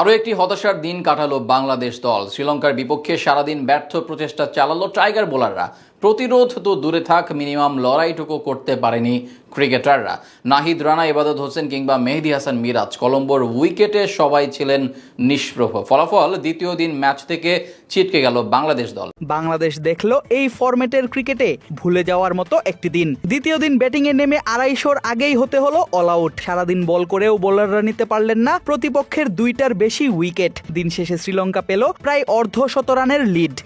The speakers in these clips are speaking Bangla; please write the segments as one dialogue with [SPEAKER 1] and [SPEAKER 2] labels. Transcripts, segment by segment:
[SPEAKER 1] আরও একটি হতাশার দিন কাটালো বাংলাদেশ দল। শ্রীলঙ্কার বিপক্ষে সারাদিন ব্যর্থ প্রচেষ্টা চালালো টাইগার বোলাররা। প্রতিরোধ তো দূরে থাক, মিনিমাম লড়াইটুকু করতে পারেনি ক্রিকেটাররা। নাহিদ রানা ইবাদত হোসেন কিংবা মেহেদি হাসান মিরাজ, কলম্বোর উইকেটে সবাই ছিলেন নিষ্প্রভ। ফলাফল, দ্বিতীয় দিন ম্যাচ থেকে ছিটকে গেল বাংলাদেশ দল।
[SPEAKER 2] বাংলাদেশ দেখল এই ফরম্যাটের ক্রিকেটে ভুলে যাওয়ার মতো একটি দিন। দ্বিতীয় দিন ব্যাটিংয়ে নেমে আড়াইশোর আগেই হতে হলো অল আউট সারাদিন বল করেও বোলাররা নিতে পারলেন না প্রতিপক্ষের দুইটার বেশি উইকেট। দিন শেষে শ্রীলঙ্কা পেল প্রায় অর্ধ শত রানের লিড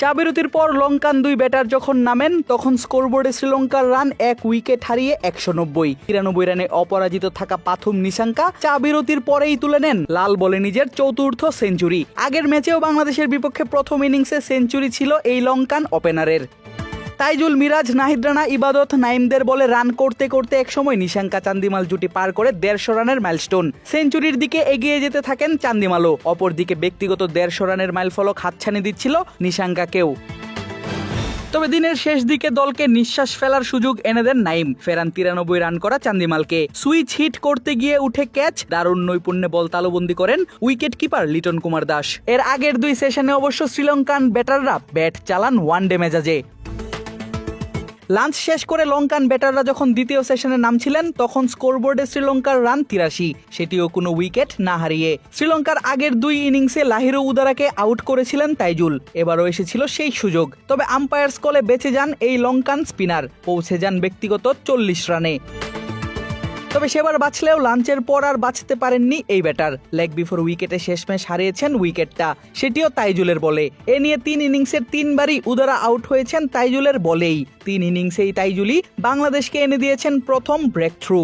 [SPEAKER 2] চা বিরতির পর লঙ্কান দুই ব্যাটার যখন নামেন, তখন স্কোরবোর্ডে শ্রীলঙ্কার রান এক উইকেট হারিয়ে একশো নব্বই। তিরানব্বই রানে অপরাজিত থাকা পাথুম নিশাঙ্কা চা বিরতির পরেই তুলে নেন লাল বলে নিজের চতুর্থ সেঞ্চুরি। আগের ম্যাচেও বাংলাদেশের বিপক্ষে প্রথম ইনিংসে সেঞ্চুরি ছিল এই লঙ্কান ওপেনারের। তাইজুল মিরাজ, নাহিদ রানা, ইবাদত নাইমদের বলে রান করতে করতে একসময় নিশাঙ্কা চান্দিমাল জুটি পার করে দেড়শো রানের মাইলস্টোন। সেঞ্চুরির দিকে এগিয়ে যেতে থাকেন চান্দিমালও। অপরদিকে ব্যক্তিগত দেড়শো রানের মাইলফলক হাতছানি দিচ্ছিল নিশাঙ্কাকেও। তবে দিনের শেষ দিকে দলকে নিঃশ্বাস ফেলার সুযোগ এনে দেন নাইম ফেরান তিরানব্বই রান করা চান্দিমালকে। সুইচ হিট করতে গিয়ে উঠে ক্যাচ, দারুণ নৈপুণ্যে বল তালুবন্দি করেন উইকেট কিপার লিটন কুমার দাস। এর আগের দুই সেশনে অবশ্য শ্রীলঙ্কান ব্যাটাররা ব্যাট চালান ওয়ান ডে মেজাজে। লাঞ্চ শেষ করে লঙ্কান ব্যাটাররা যখন দ্বিতীয় সেশনে নামছিলেন, তখন স্কোরবোর্ডে শ্রীলঙ্কার রান তিরাশি। সেটিও কোনো উইকেট না হারিয়ে। শ্রীলঙ্কার আগের দুই ইনিংসে লাহিরু উদারাকে আউট করেছিলেন তাইজুল। এবারও এসেছিল সেই সুযোগ। তবে আম্পায়ার্স কলে বেঁচে যান এই লঙ্কান স্পিনার পৌঁছে যান ব্যক্তিগত চল্লিশ রানে। তবে সেবার বাঁচলেও লাঞ্চের পর আর বাঁচতে পারেননি এই ব্যাটার। লেগ বিফোর উইকেটে শেষমেশ হারিয়েছেন উইকেটটা সেটিও তাইজুলের বলে। এ নিয়ে তিন ইনিংসের তিনবারই উদারা আউট হয়েছেন তাইজুলের বলেই। তিন ইনিংসেই তাইজুলই বাংলাদেশকে এনে দিয়েছেন প্রথম ব্রেক থ্রু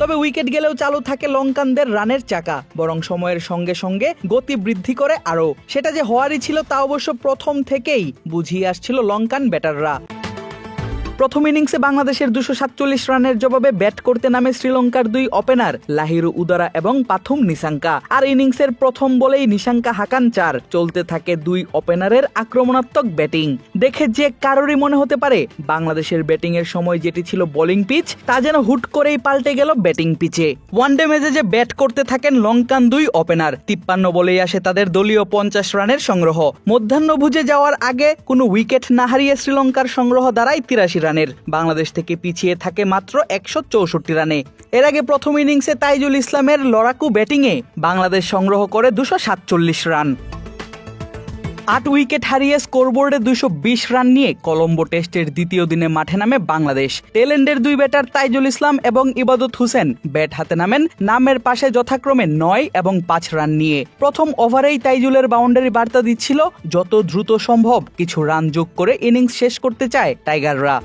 [SPEAKER 2] তবে উইকেট গেলেও চালু থাকে লঙ্কানদের রানের চাকা। বরং সময়ের সঙ্গে সঙ্গে গতি বৃদ্ধি করে আরও। সেটা যে হওয়ারই ছিল তা অবশ্য প্রথম থেকেই বুঝিয়ে আসছিল লঙ্কান ব্যাটাররা। প্রথম ইনিংসে বাংলাদেশের দুশো সাতচল্লিশ রানের জবাবে ব্যাট করতে নামে শ্রীলঙ্কার দুই ওপেনার, লাহিরু উদারা এবং পাথুম নিশাঙ্কা। আর ইনিংসের প্রথম বলেই নিশাঙ্কা হাকান চার, চলতে থাকে দুই ওপেনারের আক্রমণাত্মক ব্যাটিং। দেখে যে কারোরই মনে হতে পারে, বাংলাদেশের ব্যাটিং এর সময় যেটি ছিল বোলিং পিচ, তা যেন হুট করেই পাল্টে গেল ব্যাটিং পিচে। ওয়ানডে ম্যাচে যে ব্যাট করতে থাকেন লঙ্কান দুই ওপেনার, তিপ্পান্ন বলেই আসে তাদের দলীয় পঞ্চাশ রানের সংগ্রহ। মধ্যাহ্নভুজে যাওয়ার আগে কোনো উইকেট না হারিয়ে শ্রীলঙ্কার সংগ্রহ দাঁড়ায় তিরাশি রানের। বাংলাদেশ থেকে পিছিয়ে থাকে মাত্র একশো চৌষট্টি রানে। এর আগে প্রথম ইনিংসে তাইজুল ইসলামের লড়াকু ব্যাটিংয়ে বাংলাদেশ সংগ্রহ করে দুশো সাতচল্লিশ রান। আট উইকেট হারিয়ে স্কোরবোর্ডে দুশো বিশ রান নিয়ে কলম্বো টেস্টের দ্বিতীয় দিনে মাঠে নামে বাংলাদেশ। টেলেন্ডের দুই ব্যাটার তাইজুল ইসলাম এবং ইবাদত হুসেন ব্যাট হাতে নামেন। নামের পাশে যথাক্রমে নয় এবং পাঁচ রান নিয়ে। প্রথম ওভারেই তাইজুলের বাউন্ডারি বার্তা দিচ্ছিল, যত দ্রুত সম্ভব কিছু রান যোগ করে ইনিংস শেষ করতে চায় টাইগাররা।